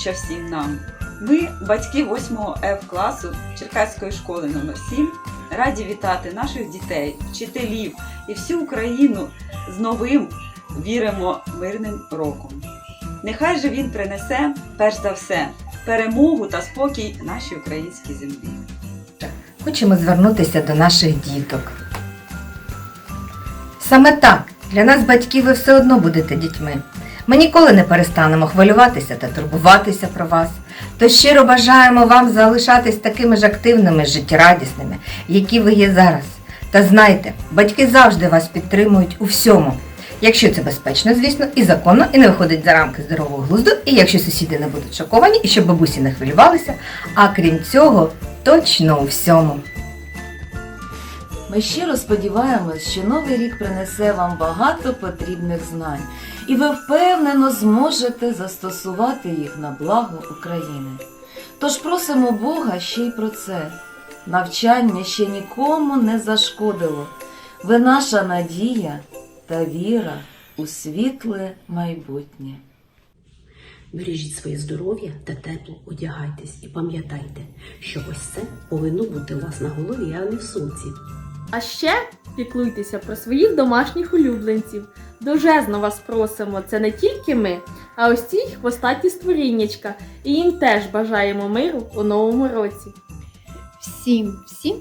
здоров'яччя всім нам. Ми, батьки 8 Ф класу Черкаської школи номер 7 раді вітати наших дітей, вчителів і всю Україну з новим віримо мирним роком. Нехай же він принесе, перш за все, перемогу та спокій нашій українській землі. Хочемо звернутися до наших діток. Саме так, для нас, батьків, ви все одно будете дітьми. Ми ніколи не перестанемо хвилюватися та турбуватися про вас. То щиро бажаємо вам залишатись такими ж активними, життєрадісними, які ви є зараз. Та знайте, батьки завжди вас підтримують у всьому. Якщо це безпечно, звісно, і законно, і не виходить за рамки здорового глузду, і якщо сусіди не будуть шоковані, і щоб бабусі не хвилювалися, а крім цього, точно у всьому. Ми щиро сподіваємось, що новий рік принесе вам багато потрібних знань, і ви впевнено зможете застосувати їх на благо України. Тож просимо Бога ще й про це. Навчання ще нікому не зашкодило. Ви наша надія та віра у світле майбутнє. Бережіть своє здоров'я та тепло одягайтесь і пам'ятайте, що ось це повинно бути у вас на голові, а не в сумці. А ще піклуйтеся про своїх домашніх улюбленців. Дожезно вас просимо, це не тільки ми, а ось ці хвостаті створіннячка, і їм теж бажаємо миру у новому році. Всім, всім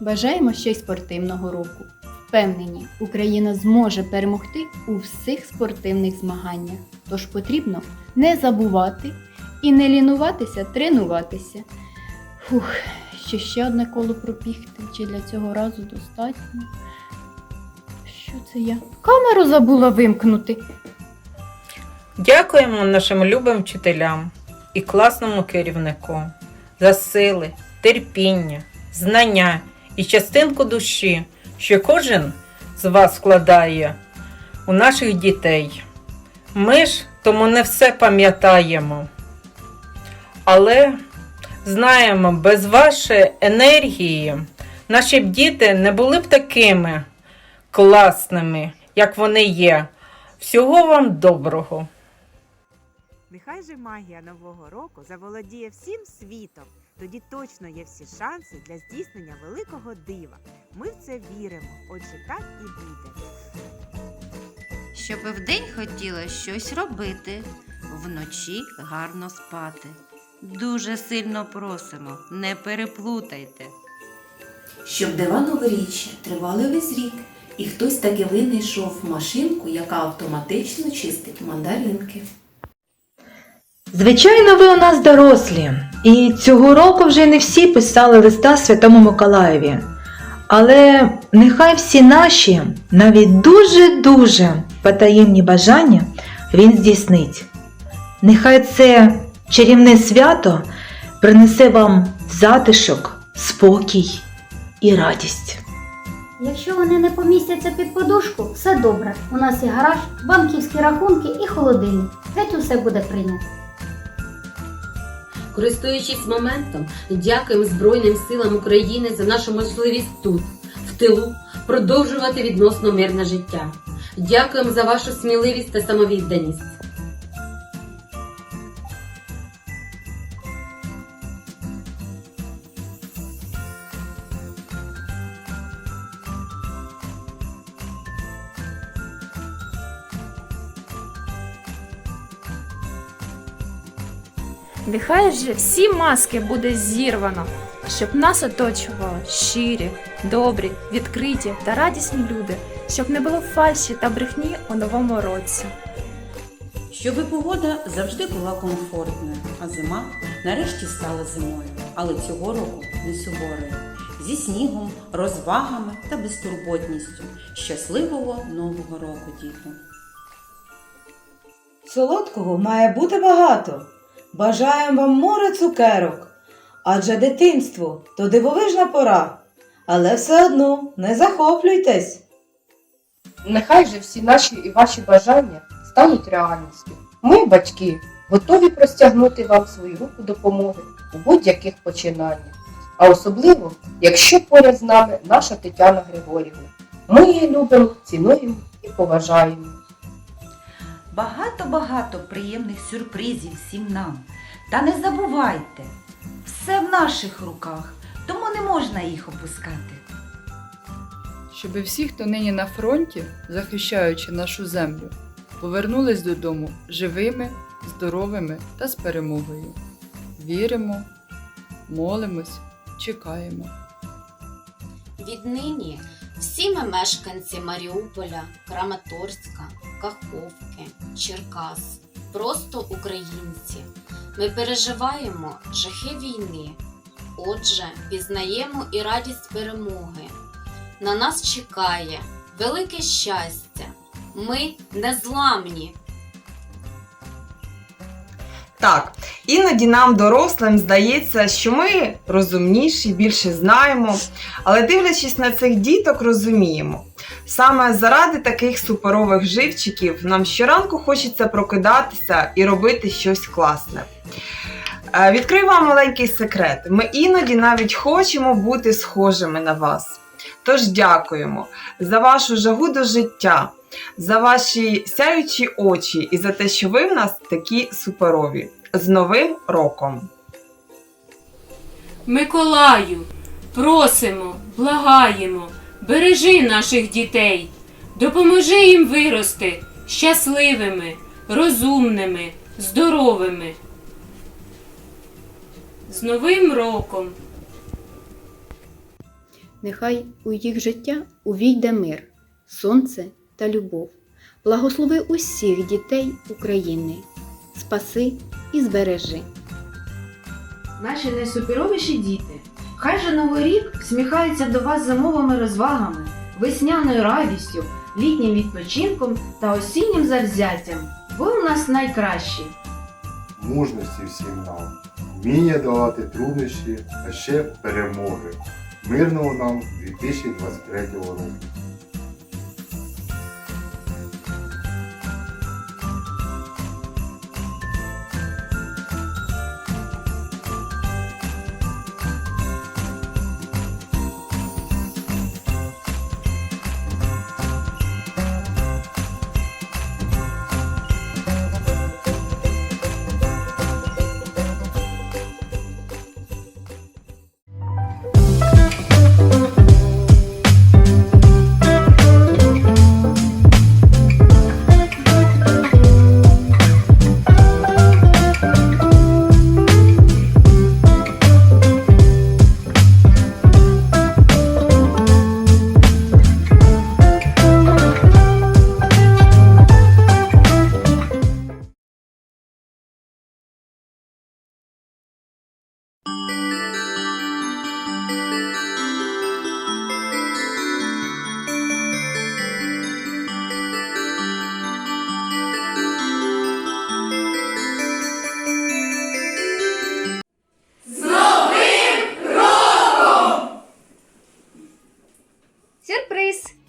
бажаємо ще й спортивного року. Впевнені, Україна зможе перемогти у всіх спортивних змаганнях. Тож потрібно не забувати і не лінуватися, тренуватися. Фух, ще ще одне коло пробігти, чи для цього разу достатньо. Що це я? Камеру забула вимкнути. Дякуємо нашим любим вчителям і класному керівнику за сили, терпіння, знання і частинку душі, що кожен з вас вкладає у наших дітей. Ми ж тому не все пам'ятаємо. Але знаємо, без вашої енергії наші б діти не були б такими класними, як вони є. Всього вам доброго! Нехай же магія нового року заволодіє всім світом. Тоді точно є всі шанси для здійснення великого дива. Ми в це віримо, отже, так і буде. Щоб вдень хотіла щось робити, вночі гарно спати. Дуже сильно просимо, не переплутайте. Щоб дива новоріччя тривали весь рік, і хтось таки винайшов машинку, яка автоматично чистить мандаринки. Звичайно, ви у нас дорослі, і цього року вже не всі писали листа Святому Миколаєві. Але нехай всі наші, навіть дуже-дуже потаємні бажання він здійснить. Нехай це чарівне свято принесе вам затишок, спокій і радість. Якщо вони не помістяться під подушку, все добре. У нас є гараж, банківські рахунки і холодильник. Геть усе буде прийнято. Користуючись моментом, дякуємо Збройним силам України за нашу можливість тут, в тилу, продовжувати відносно мирне життя. Дякуємо за вашу сміливість та самовідданість. Нехай же всі маски буде зірвано, щоб нас оточували щирі, добрі, відкриті та радісні люди, щоб не було фальші та брехні у новому році. Щоби погода завжди була комфортною, а зима нарешті стала зимою, але цього року не суворою. Зі снігом, розвагами та безтурботністю. Щасливого нового року, діти! Солодкого має бути багато. Бажаємо вам море цукерок. Адже дитинство то дивовижна пора. Але все одно не захоплюйтесь. Нехай же всі наші і ваші бажання стануть реальністю. Ми, батьки, готові простягнути вам свою руку допомоги у будь-яких починаннях. А особливо, якщо поряд з нами наша Тетяна Григорівна. Ми її любимо, цінуємо і поважаємо. Багато-багато приємних сюрпризів всім нам. Та не забувайте, все в наших руках, тому не можна їх опускати. Щоби всі, хто нині на фронті, захищаючи нашу землю, повернулись додому живими, здоровими та з перемогою. Віримо, молимось, чекаємо. Віднині всі ми мешканці Маріуполя, Краматорська, Каховки, Черкас, просто українці. Ми переживаємо жахи війни. Отже, пізнаємо і радість перемоги. На нас чекає велике щастя. Ми незламні. Так, іноді нам, дорослим, здається, що ми розумніші, більше знаємо, але дивлячись на цих діток, розуміємо. Саме заради таких суперових живчиків нам щоранку хочеться прокидатися і робити щось класне. Е, Відкрию вам маленький секрет. Ми іноді навіть хочемо бути схожими на вас. Тож дякуємо за вашу жагу до життя, за ваші сяючі очі і за те, що ви в нас такі суперові. З Новим роком! Миколаю, просимо, благаємо, бережи наших дітей, допоможи їм вирости щасливими, розумними, здоровими. З Новим роком! Нехай у їх життя увійде мир, сонце та любов. Благослови усіх дітей України. Спаси і збережи. Наші найсуперовіші діти. Хай же Новий рік всміхається до вас зимовими розвагами, весняною радістю, літнім відпочинком та осіннім завзяттям. Ви у нас найкращі. мужності всім нам, вміння долати труднощі, а ще перемоги. Мирного нам 2023 року.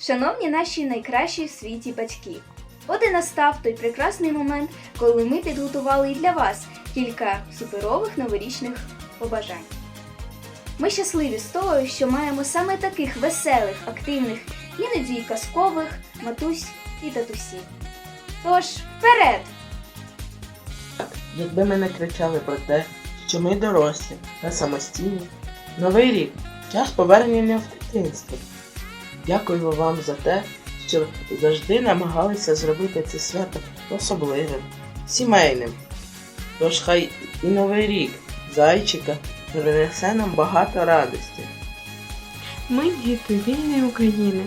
Шановні наші найкращі в світі батьки! От і настав той прекрасний момент, коли ми підготували і для вас кілька суперових новорічних побажань. Ми щасливі з того, що маємо саме таких веселих, активних, іноді й казкових матусь і татусів. Тож, вперед! Якби ми не кричали про те, що ми дорослі та самостійні, новий рік час повернення в дитинство. Дякую вам за те, що завжди намагалися зробити це свято особливим, сімейним. Тож хай і новий рік зайчика принесе нам багато радості. Ми діти вільної України.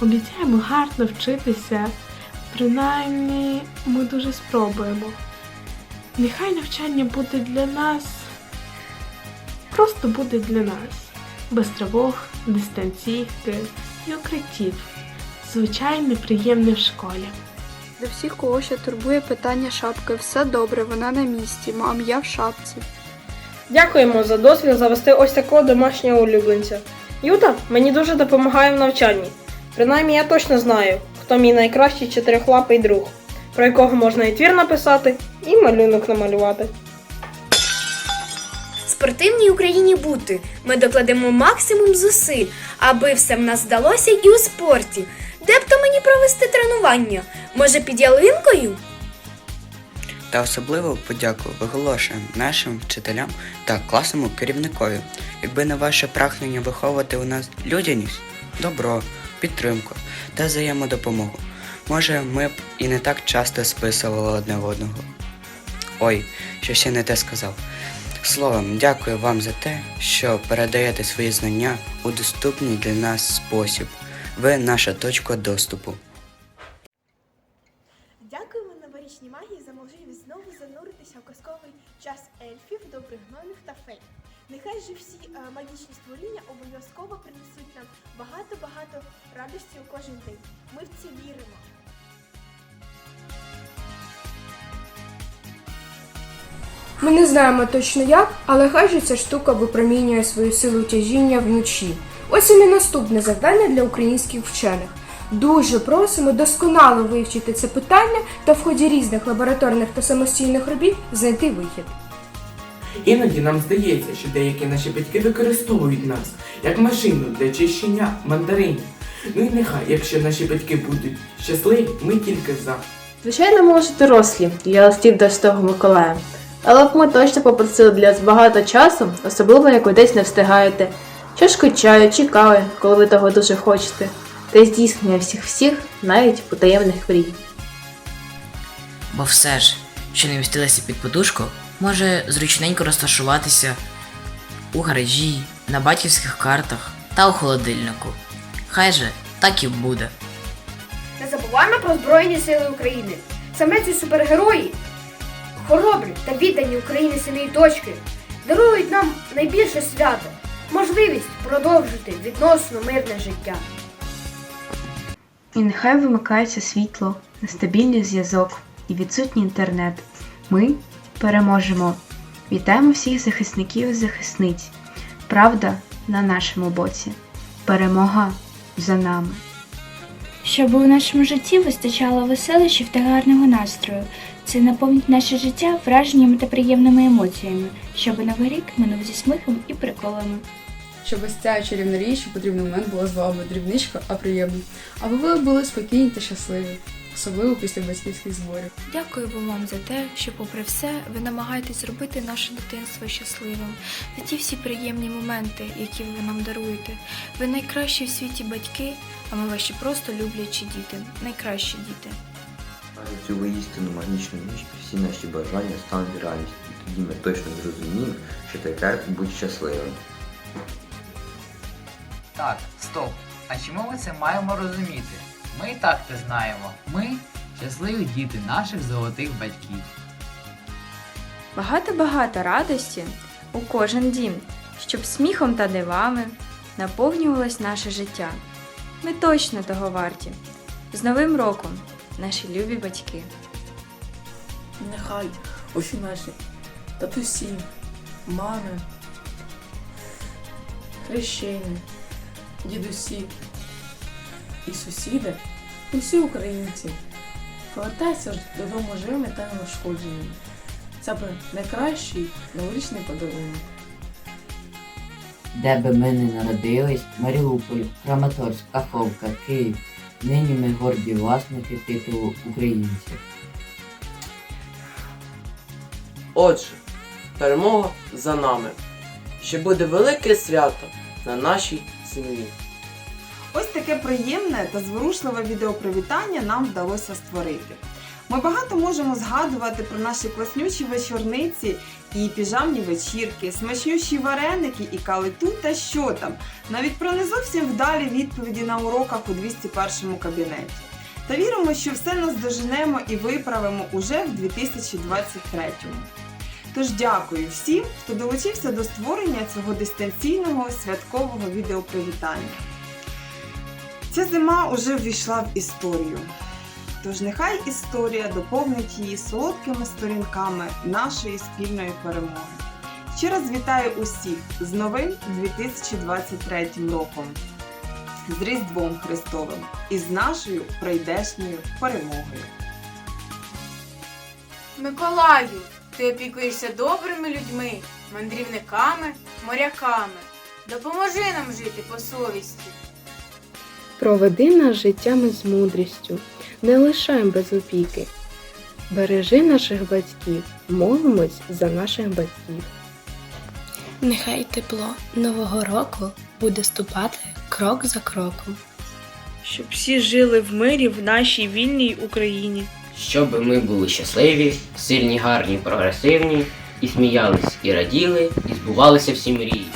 Обіцяємо гарно вчитися. Принаймні, ми дуже спробуємо. Нехай навчання буде для нас. Просто буде для нас. Без тривог, дистанційки і укриттів. Звичайно, приємне в школі. Для всіх, кого ще турбує питання шапки, все добре, вона на місці, мам, я в шапці. Дякуємо за дозвіл завести ось такого домашнього улюбленця. Юта мені дуже допомагає в навчанні. Принаймні я точно знаю, хто мій найкращий чотирихлапий друг, про якого можна і твір написати, і малюнок намалювати. Спортивній Україні бути. Ми докладемо максимум зусиль, аби все в нас вдалося і у спорті. Де б то мені провести тренування? Може, під ялинкою? Та особливу подяку виголошуємо нашим вчителям та класному керівникові. Якби не ваше прагнення виховувати у нас людяність, добро, підтримку та взаємодопомогу, може, ми б і не так часто списували одне одного. Ой, що ще не те сказав. Словом, дякую вам за те, що передаєте свої знання у доступний для нас спосіб. Ви наша точка доступу. Дякуємо новорічній магії за можливість знову зануритися в казковий час ельфів, добрих гномів та фей. Нехай же всі е, магічні створіння обов'язково принесуть нам багато-багато радості у кожен день. Ми в це віримо. Ми не знаємо точно як, але хай же ця штука випромінює свою силу тяжіння вночі. Ось і не наступне завдання для українських вчених. Дуже просимо досконало вивчити це питання та в ході різних лабораторних та самостійних робіт знайти вихід. Іноді нам здається, що деякі наші батьки використовують нас як машину для чищення мандаринів. Ну і нехай, якщо наші батьки будуть щасливі, ми тільки за. Звичайно, ми вже дорослі для листів до Святого Миколая. Але б ми точно попросили для вас багато часу, особливо як ви десь не встигаєте. Чашку чаю чи кави, коли ви того дуже хочете. Та здійснення всіх всіх, навіть потаємних мрій. Бо все ж, що не вмістилося під подушку, може зручненько розташуватися у гаражі, на батьківських картах та у холодильнику. Хай же так і буде. Не забуваємо про Збройні Сили України. Саме ці супергерої, хоробрі та віддані Україні сини і дочки, дарують нам найбільше свято, можливість продовжити відносно мирне життя. І нехай вимикається світло, нестабільний зв'язок і відсутній інтернет. Ми переможемо. Вітаємо всіх захисників і захисниць. Правда на нашому боці. Перемога за нами. Щоб у нашому житті вистачало веселищів та гарного настрою. Це наповнить наше життя враженнями та приємними емоціями, щоб новий рік минув зі сміхом і приколами. Щоб ось ця чарівна річ у потрібний момент була з вами дрібничка, а приємно. Аби ви були спокійні та щасливі, особливо після батьківських зборів. Дякуємо вам за те, що, попри все, ви намагаєтесь зробити наше дитинство щасливим, за ті всі приємні моменти, які ви нам даруєте. Ви найкращі в світі батьки, а ми ваші просто люблячі діти, найкращі діти. Цю воістину магічну ніч всі наші бажання стануть реальністю. Тоді ми точно зрозуміємо, що таке бути щасливим. Так, стоп. А чому ми це маємо розуміти? Ми і так це знаємо. Ми щасливі діти наших золотих батьків. Багато-багато радості у кожен дім, щоб сміхом та дивами наповнювалось наше життя. Ми точно того варті. З Новим роком, наші любі батьки! Нехай усі наші татусі, мами, хрещені, дідусі і сусіди, усі українці повертаються ж додому живими та неушкодженими. Це б найкращий новорічний подарунок. Де би ми не народились, Маріуполь, Краматорськ, Каховка, Київ. Нині ми горді власники титулу українців. Отже, перемога за нами. Ще буде велике свято на нашій землі. Ось таке приємне та зворушливе відеопривітання нам вдалося створити. Ми багато можемо згадувати про наші класнючі вечорниці і піжамні вечірки, смачнющі вареники і калиту та що там, навіть про не зовсім вдалі відповіді на уроках у 201 кабінеті. Та віримо, що все наздоженемо і виправимо уже в 2023-му. Тож дякую всім, хто долучився до створення цього дистанційного святкового відеопривітання. Ця зима уже ввійшла в історію. Тож нехай історія доповнить її солодкими сторінками нашої спільної перемоги. Ще раз вітаю усіх з новим 2023 роком, з Різдвом Христовим і з нашою прийдешньою перемогою. Миколаю, ти опікуєшся добрими людьми, мандрівниками, моряками. Допоможи нам жити по совісті. Проведи нас життями з мудрістю, не лишаєм без опіки. Бережи наших батьків, молимось за наших батьків. Нехай тепло нового року буде ступати крок за кроком. Щоб всі жили в мирі в нашій вільній Україні. Щоб ми були щасливі, сильні, гарні, прогресивні, і сміялись, і раділи, і збувалися всі мрії.